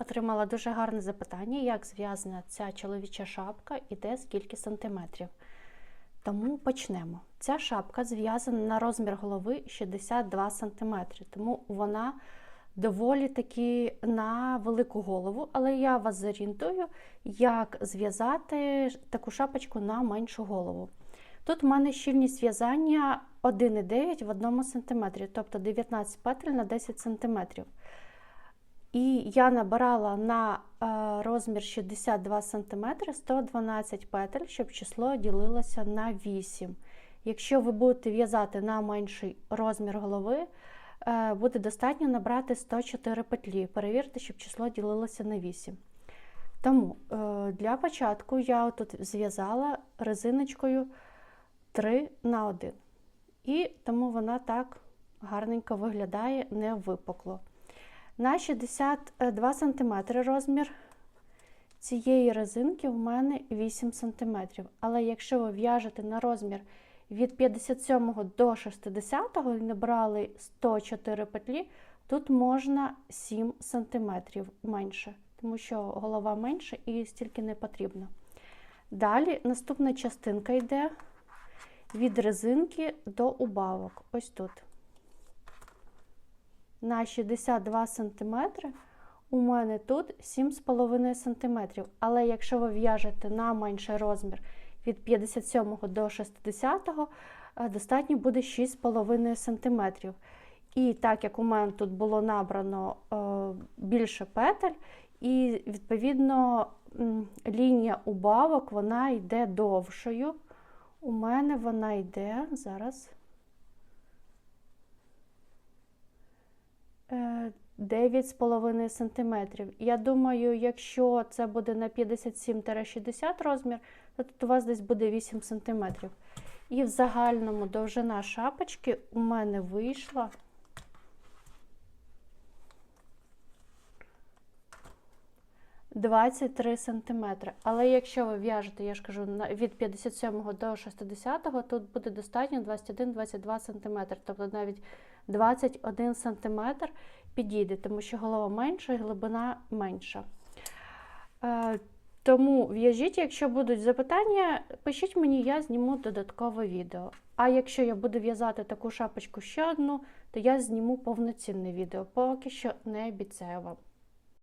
Отримала дуже гарне запитання, як зв'язана ця чоловіча шапка і де скільки сантиметрів. Тому почнемо. Ця шапка зв'язана на розмір голови 62 см, тому вона доволі таки на велику голову, але я вас зорієнтую, як зв'язати таку шапочку на меншу голову. Тут в мене щільність в'язання 1,9 в 1 см, тобто 19 петель на 10 см. І я набирала на е, розмір 62 см 112 петель, щоб число ділилося на 8. Якщо ви будете в'язати на менший розмір голови, е, буде достатньо набрати 104 петлі. Перевірте, щоб число ділилося на 8. Тому е, для початку я тут зв'язала резиночкою 3 на 1. І тому вона так гарненько виглядає, не випукло. На 62 см розмір цієї резинки в мене 8 см. Але якщо ви в'яжете на розмір від 57 до 60 і набрали 104 петлі, тут можна 7 см менше, тому що голова менша і стільки не потрібно. Далі наступна частинка йде від резинки до убавок. Ось тут на 62 см, у мене тут 7,5 см. Але якщо ви в'яжете на менший розмір від 57 до 60, достатньо буде 6,5 см. І так як у мене тут було набрано більше петель, і відповідно лінія убавок вона йде довшою. У мене вона йде зараз. 9,5 см. Я думаю, якщо це буде на 57-60 розмір, то тут у вас десь буде 8 см. І в загальному довжина шапочки у мене вийшла «23 см. Але якщо ви в'яжете, я ж кажу, від 57 до 60, тут буде достатньо 21-22 см. Тобто навіть 21 см підійде, тому що голова менша і глибина менша. Е, тому в'яжіть, якщо будуть запитання, пишіть мені, я зніму додаткове відео. А якщо я буду в'язати таку шапочку ще одну, то я зніму повноцінне відео. Поки що не обіцяю вам.